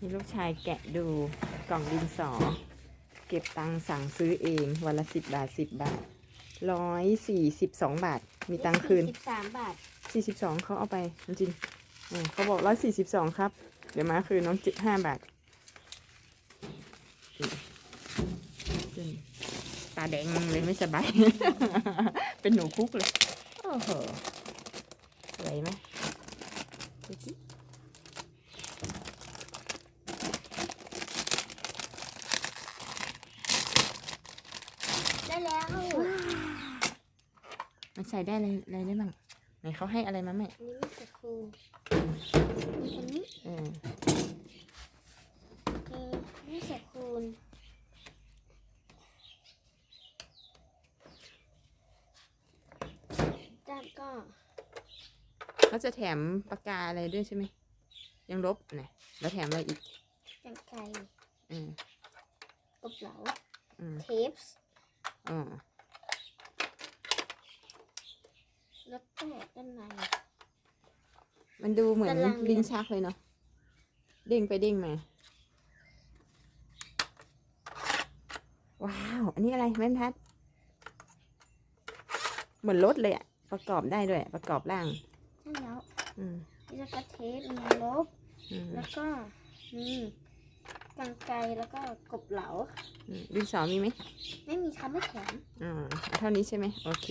นี่ลูกชายแกะดูกล่องดินสอ เก็บตังค์สั่งซื้อเองวันละสิบบาทสิบบาทร้อยสี่สิบสองบาท มีตังค์คืนสิบสามบาทสี่สิบสองเขาเอาไปจริงๆอืมเขาบอกร้อยสี่สิบสองครับ เดี๋ยวมาคืนน้องจิห้าบาทอืมอืมตาแดงเลยไม่สบาย เป็นหนูคุกเลย โอ้โหสวยไหมดูสิ แล้วมันใส่ได้อะไรอะไรได้บ้างไหนเขาให้อะไรมาแม่อันนี้ไม่ใส่คูณมีอันนี้เออเออไม่ใส่คูณด้านก็เขาจะแถมปากกาอะไรด้วยใช่ไหม ยังลบนะแล้วแถมอะไรอีกกันไกรอืม กบเหลาอืม เทปส์ อ๋อแล้วก็ด้านใน มันดูเหมือนตารางเรียนลิ้นชักเลยเนาะเด้งไปเด้งมา ว้าว อันนี้อะไรแม่นพัด เหมือนรถเลยอะประกอบได้ด้วย ประกอบร่าง ใช่แล้วอืมนี่จะกระเทปมีลบอืมแล้วก็มีกันไกรแล้วก็กบเหลาอืมดินสอมีไหม ไม่แข็งอ่าเท่านี้ใช่ไหมโอเค